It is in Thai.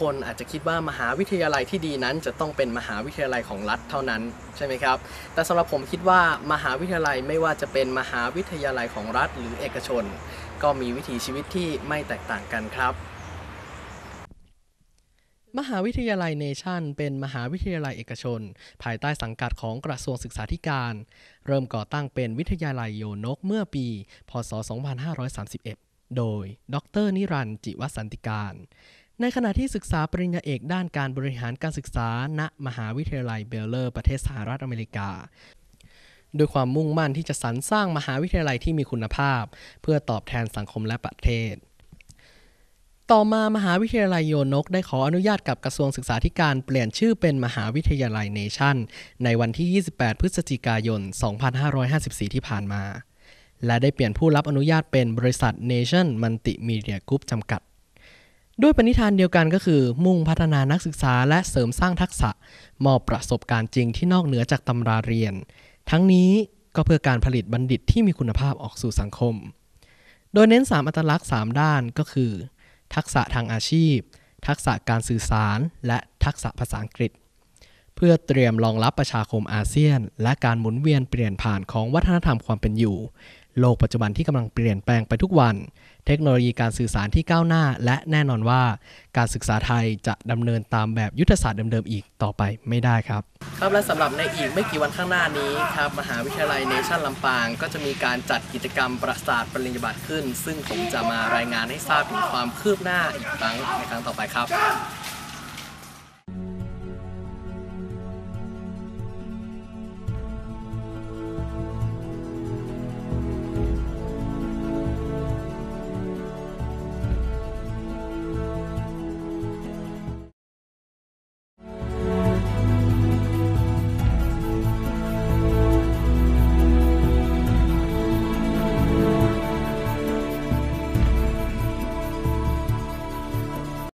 คนอาจจะคิดว่ามหาวิทยาลัยที่ดีนั้นจะต้องเป็นมหาวิทยาลัยของรัฐเท่านั้นใช่ไหมครับ แต่สำหรับผมคิดว่ามหาวิทยาลัยไม่ว่าจะเป็นมหาวิทยาลัยของรัฐหรือเอกชน ก็มีวิถีชีวิตที่ไม่แตกต่างกันครับ มหาวิทยาลัยเนชั่น เป็นมหาวิทยาลัยเอกชน ภายใต้สังกัดของกระทรวงศึกษาธิการ เริ่มก่อตั้งเป็นวิทยาลัยโยนกเมื่อปี พศ 2531 โดย ดร นิรันจิวสันติการ ในขณะที่ศึกษาปริญญาเอกด้านการบริหารการศึกษา ณ มหาวิทยาลัยเบลเลอร์ ประเทศสหรัฐอเมริกาด้วยความมุ่งมั่นที่จะสรรสร้างมหาวิทยาลัยที่มีคุณภาพ เพื่อตอบแทนสังคมและประเทศ ต่อมามหาวิทยาลัยโยนกได้ขออนุญาตกับกระทรวงศึกษาธิการเปลี่ยนชื่อเป็นมหาวิทยาลัยเนชั่น ในวันที่ 28 พฤศจิกายน 2554 ที่ผ่านมา และได้เปลี่ยนผู้รับอนุญาตเป็นบริษัท Nation Multimedia Group จำกัด ด้วยปณิธานเดียวกันก็คือ มุ่งพัฒนานักศึกษาและเสริมสร้างทักษะ มอบประสบการณ์จริงที่นอกเหนือจากตำราเรียน ทั้งนี้ก็เพื่อการผลิตบัณฑิตที่มีคุณภาพออกสู่สังคม โดยเน้น 3 อัตลักษณ์ 3 ด้านก็คือ ทักษะทางอาชีพ ทักษะการสื่อสาร และทักษะภาษาอังกฤษ เพื่อเตรียมรองรับประชาคมอาเซียน และการหมุนเวียนเปลี่ยนผ่านของวัฒนธรรมความเป็นอยู่ โลกปัจจุบันที่กำลังเปลี่ยนแปลงไปทุกวัน เทคโนโลยีการสื่อสารที่ก้าวหน้า และแน่นอนว่า การศึกษาไทยจะดำเนินตามแบบยุทธศาสตร์เดิมๆอีกต่อไปไม่ได้ครับ ครับและสำหรับในอีกไม่กี่วันข้างหน้านี้ครับมหาวิทยาลัยเนชั่นลำปางก็จะมีการจัดกิจกรรมประสาทปริญญาบัตรขึ้น ซึ่งผมจะมารายงานให้ทราบถึงความคืบหน้าอีกครั้งในครั้งต่อไปครับ